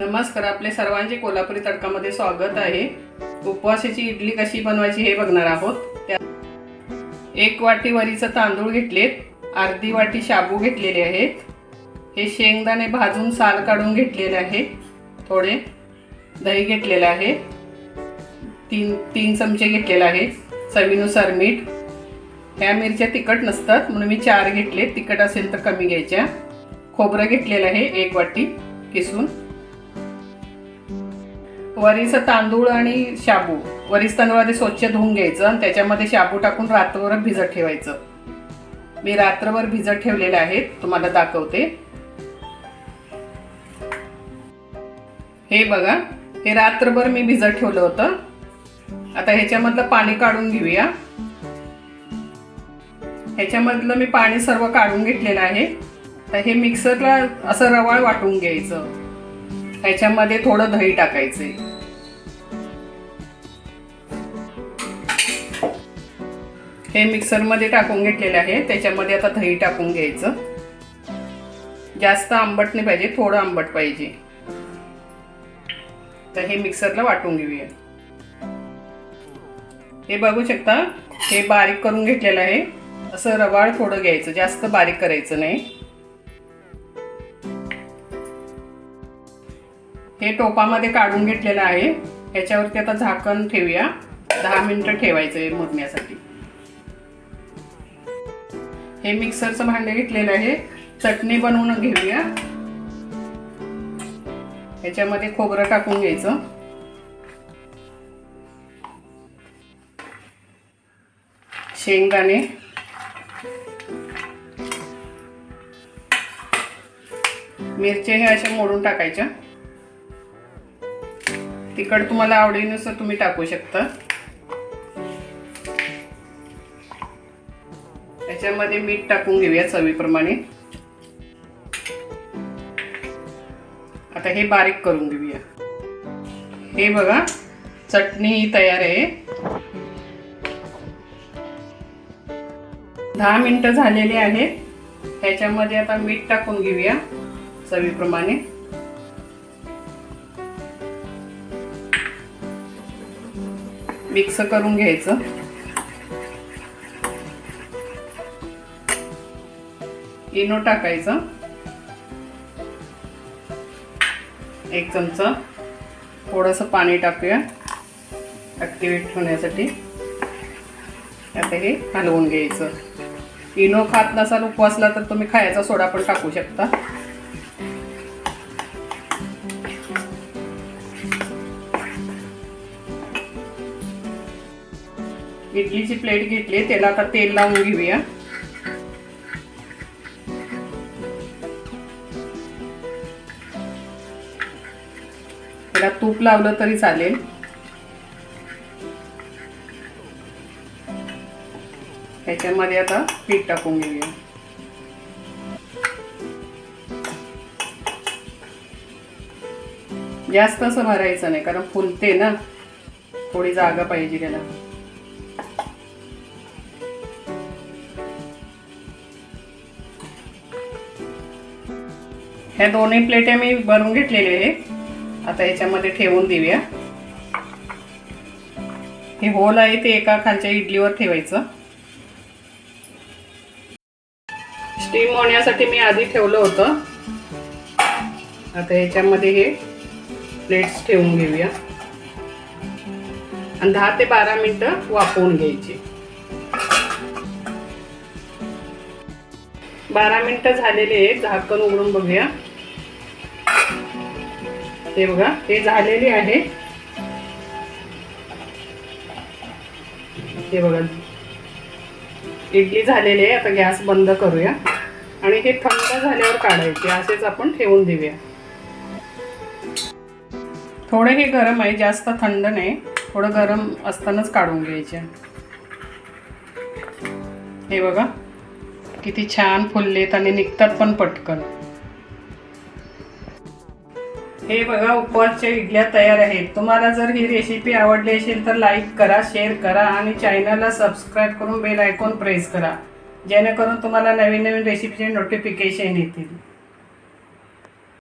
नमस्कार आपले सर्वांचे कोल्हापुरी तडकामध्ये स्वागत आहे. उपवासाची इडली कशी बनवायची हे बघणार आहोत. त्या एक वाटी वरीचं तांदूळ घेतलेत. अर्धी वाटी शाबू घेतलेले आहेत. हे शेंगदाणे भाजून साल काढून घेतलेले आहे थोडे दही घेतलेलं आहे. तीन तीन चमचे घेतलेले आहे चवीनुसार मीठ. ह्या मिरच्या तिखट नसतात म्हणून मी चार घेतले तिखट असेल तर कमी घ्यायच्या. खोबरं घेतलेलं आहे एक वाटी किसून. वरीचं तांदूळ आणि शाबू. वरीस तांदूळामध्ये स्वच्छ धुवून घ्यायचं आणि त्याच्यामध्ये शाबू टाकून रात्रभर भिजत ठेवायचं. मी रात्रभर भिजत ठेवलेले आहेत तुम्हाला दाखवते. हे बघा हे रात्रभर मी भिजत ठेवलं होतं. आता ह्याच्यामधलं पाणी काढून घेऊया. ह्याच्यामधलं मी पाणी सर्व काढून घेतलेलं आहे. तर हे मिक्सरला असं रवाळ वाटून घ्यायचं. ह्याच्यामध्ये थोडं दही टाकायचे. हे मिक्सरमध्ये टाकून घेतलेले आहे. त्याच्यामध्ये आता दही टाकून घ्यायचं. जास्त आंबट नाही पाहिजे थोडं आंबट पाहिजे. तर हे मिक्सरला वाटून घेऊया. हे बघू शकता हे बारीक करून घेतलेलं आहे. असं रवाळ थोडं घ्यायचं जास्त बारीक करायचं नाही. हे टोपामध्ये काढून घेतलेलं आहे. ह्याच्यावरती आता झाकण ठेवूया. दहा मिनिटं ठेवायचं आहे मुरण्यासाठी हे मिक्सरचं भांडे घेतलेलं आहे. चटणी बनवून घेऊया. याच्यामध्ये खोबरं टाकून घ्यायचं. शेंगदाणे. मिरचे हे अशा मोडून टाकायच्या. तिखट तुम्हाला आवडीनुसार तुम्ही टाकू शकता. त्याच्यामध्ये मीठ टाकून घेऊया चवीप्रमाणे. आता हे बारीक करून घेऊया. हे बघा चटणी तयार आहे. दहा मिनिटं झालेली आहेत. ह्याच्यामध्ये आता मीठ टाकून घेऊया चवीप्रमाणे. मिक्स करून घ्यायचं. इनो टाकायचं. एक चमचा. थोडंसं पाणी टाकूया. ॲक्टिवेट होण्यासाठी. आता हे हलवून घ्यायचं. इनो खात नसाल उपवासला तर तुम्ही खायचा सोडा पण टाकू शकता. इडलीची प्लेट घेतली त्याला आता तेल लावून घेऊया. त्याला तूप लावलं तरी चालेल. ह्याच्यामध्ये आता पीठ टाकून घेऊया. जास्त असं भरायचं नाही कारण फुलते ना. थोडी जागा पाहिजे त्याला. ह्या दोन्ही प्लेट मी भरून घेतलेले आहे आता याच्यामध्ये ठेवून देऊया. हे होल आहे ते एका खालच्या इडलीवर ठेवायचं. स्टीम होण्यासाठी मी आधी ठेवलं होतं. आता याच्यामध्ये हे प्लेट्स ठेवून घेऊया. आणि दहा ते बारा मिनटं वाफवून घ्यायची. बारा मिनटं झालेले आहेत झाकण उघडून बघूया. ते बघा हे झालेले आहे. ते बघा. इडली झालेली आहे आता गॅस बंद करूया. आणि हे थंड झाल्यावर काढायचे असेच आपण ठेवून देऊया. थोडे हे गरम आहे जास्त थंड नाही. थोडं गरम असतानाच काढून घ्यायचे. हे बघा किती छान फुललेत आणि निघतात पण पटकन. हे बघा उपवासच्या इडल्या तयार आहेत. तुम्हाला जर ही रेसिपी आवडली असेल तर लाईक करा शेअर करा आणि चॅनलला सबस्क्राईब करून बेल आयकॉन प्रेस करा. जेणेकरून तुम्हाला नवीन नवीन रेसिपीचे नोटिफिकेशन येतील.